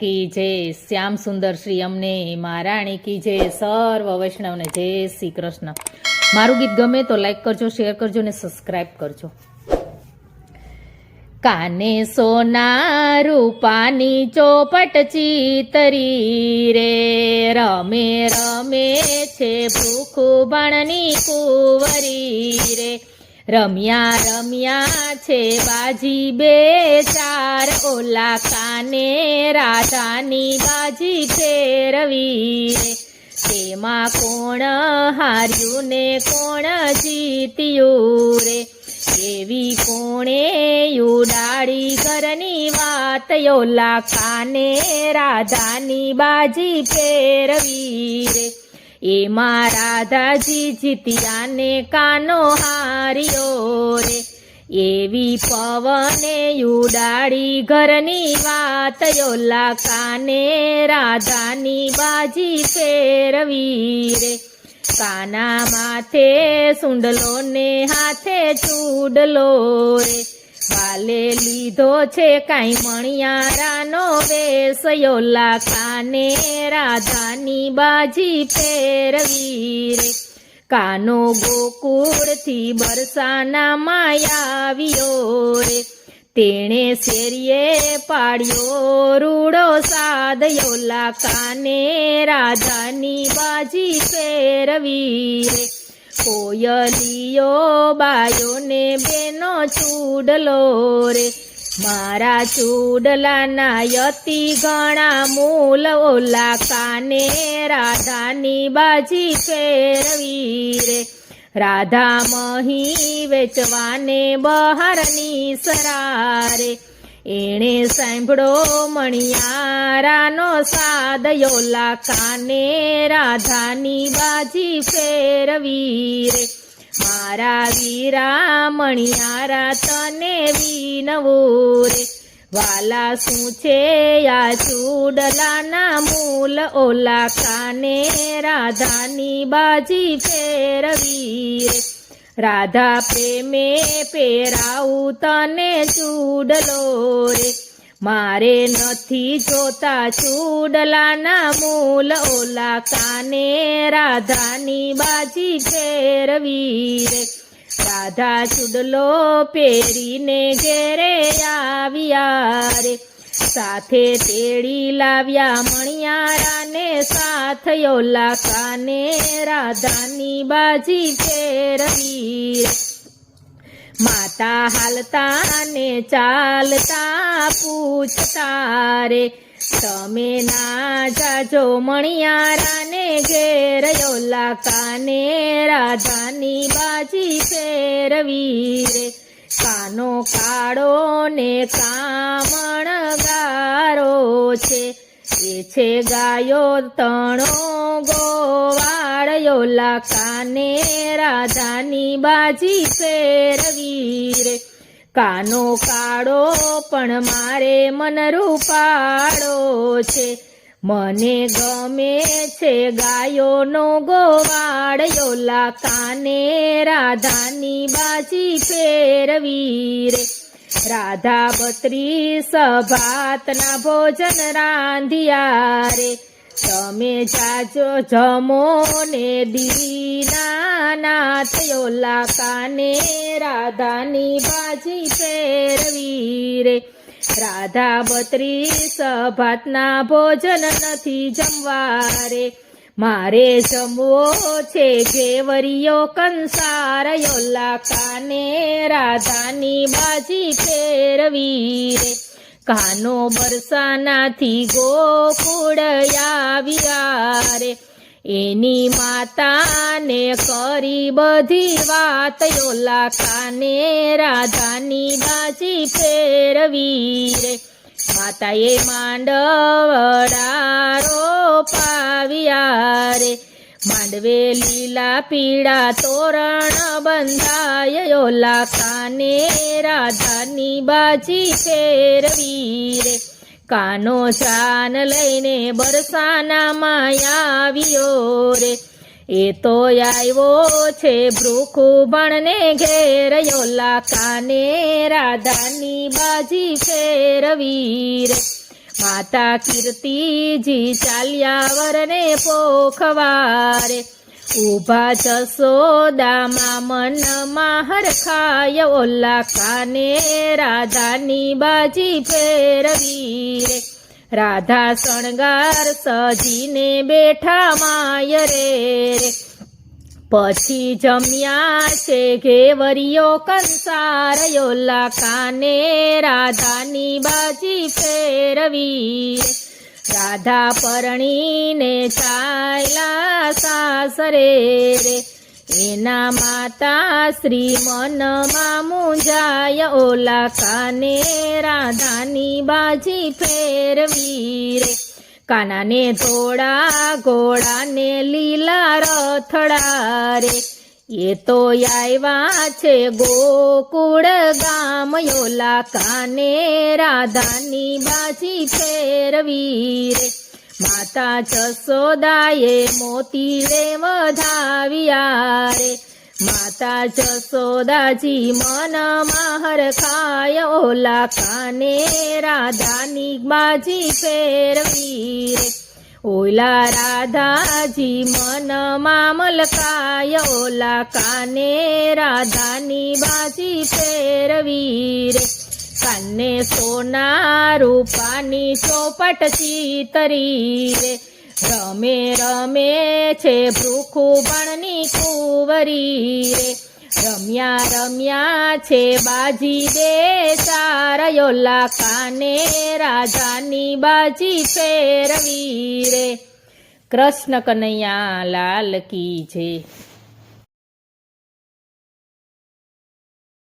કી જય શ્યામ સુંદર શ્રી અમને મહારાણી કી જય સર્વ વૈષ્ણવને જય શ્રી કૃષ્ણ. મારું ગીત ગમે તો લાઈક કરજો શેર કરજો ને સબસ્ક્રાઈબ કરજો. કાને સોના રૂપાની ચોપટ ચિતરી રે, રમે રમે છે ભૂખ ભણની કુંવરી રે. રમ્યા રમ્યા છે બાજી બે ચાર. ઓલા કાને રાધાની બાજી ફેરવી રે તેમાં કોણ હાર્યું ને કોણ જીત્યું રે? એવી કોણે ઉડાડી ઘરની વાત? ઓલા કાને રાધાની બાજી ફેરવી રે એમાં રાધાજી જીત્યાને કાનો હાર્યો રે. એવી પવને ઉડાડી ઘરની વાત યોલા કાને રાધાની બાજી ફેરવી રે. કાના માથે સુંડલો ને હાથે ચૂડલો રે. વાલે લીધો છે કાંઈ મણિયારાનો વેશ, યોલા કાને રાધાની બાજી ફેરવી રે કાનો ગોકુળથી બરસાના માયાવ્યો રે. તેણે શેરીએ પાડ્યો રૂડો સાદ, યોલા કાને રાધાની બાજી ફેરવી રે કોયલીઓ બાયો ને બેનો ચૂડલો રે? મારા ચૂડલાના યતિ ઘણા મૂલ ઓલા કાને રાધાની બાજી ફેરવી રે? રાધા મહી વેચવાને બહારની સરારે એણે સાંભળો મણિયારાનો સાદ, યોલા કાને રાધાની બાજી ફેરવી રે. મારા વીરા મણિયારા, તને વિનવું રે. વાલા શું છે આ ચૂડલાના મૂલ? ઓલા કાને રાધાની બાજી ફેરવી રે. રાધા પ્રેમે પેરાવું તને ચૂડલો રે. મારે નથી જોતા ચૂડલાના મૂલ ઓલા કાને રાધાની બાજી ફેરવી રે રાધા ચૂડલો પહેરીને ઘેરે આવ્યા રે સાથે તેડી લાવ્યા મણિયારાને સાથ યોલા કાને રાધાની બાજી ફેરવી રે માતા હાલતા ને ચાલતા પૂછતા રે, તમે ના જાજો મણિયારાને ઘેર યોલા કાને રાધાની બાજી ફેરવી રે, કાનો કાળો ને કામણ ગારો છે ગાયો તણો ગોવાળ યોલા કાને રાધાની બાજી ફેરવી રે. કાનો કાળો પણ મારે મન રૂપાળો છે. મને ગમે છે ગાયોનો ગોવાળ યોલા કાને રાધાની બાજી ફેરવી રે. રાધા બત્રી સભાતના ભોજન રાંધિયા રે. તમે જાજો જમો ને દીના નાથ યોલા કાને રાધાની બાજી ફેરવી રે. રાધા બત્રીસ સભાતના ભોજન નથી જમવા રે. મારે જમવો છે ઘેવરિયો કંસાર યોલા કાને રાધાની બાજી ફેરવી રે કાનો બરસાનાથી ગોકુળ આવ્યા રે. એની માતાને કરી બધી વાત યોલા કાને રાધાની બાજી ફેરવી રે માતાએ માંડવડારો પાવ્યા રે માંડવે લીલા પીળા તોરણ બંધાય યોલા કાને રાધાની બાજી ફેરવી રે કાનો જાન લઈને બરસાના માયાવ્યો રે. એ તો આવ્યો છે ભ્રુખુ ભણને ઘેર યોલા કાને રાધાની બાજી ફેરવી રે માતા કીર્તિજી ચાલ્યા વરને પોખવારે. ઊભા જસોદામાં મનમાં હરખાય ઓલા કાને રાધાની બાજી ફેરવી રે રાધા શણગાર સજીને બેઠા માય રે રે. પછી જમ્યા છે ઘેવરિયો કંસાર યોલા કાને રાધાની બાજી ફેરવી. રાધા પરણીને ચાયલા સાસરે રે. એના માતા શ્રી મનમાં મુંજાય ઓલા કાને રાધાની બાજી ફેરવી રે. કાનાને ધોળા, ઘોડાને લીલા રથડા રે એ તો આવ્યા છે ગોકુળ ગામ યોલા કાને રાધાની બાજી ફેરવી રે માતા જસોદાએ મોતી રે વધાવ્યા રે માતા જસોદાજી મનમાં હરખાય ઓલા કાને રાધાની બાજી ફેરવી રે ઓલા રાધાજી મનમાં મલકાય, ઓલા કાને રાધાની બાજી ફેરવી રે કાને સોના રૂપાની ચોપટ ચીતરી રે રમે રમે છે ભૃખુ બણની કુંવરી રે. રમ્યા રમ્યા છે બાજી દે ચારયોલા કાને રાજાની બાજી ફેરવી રે. કૃષ્ણ કનૈયા લાલ કી છે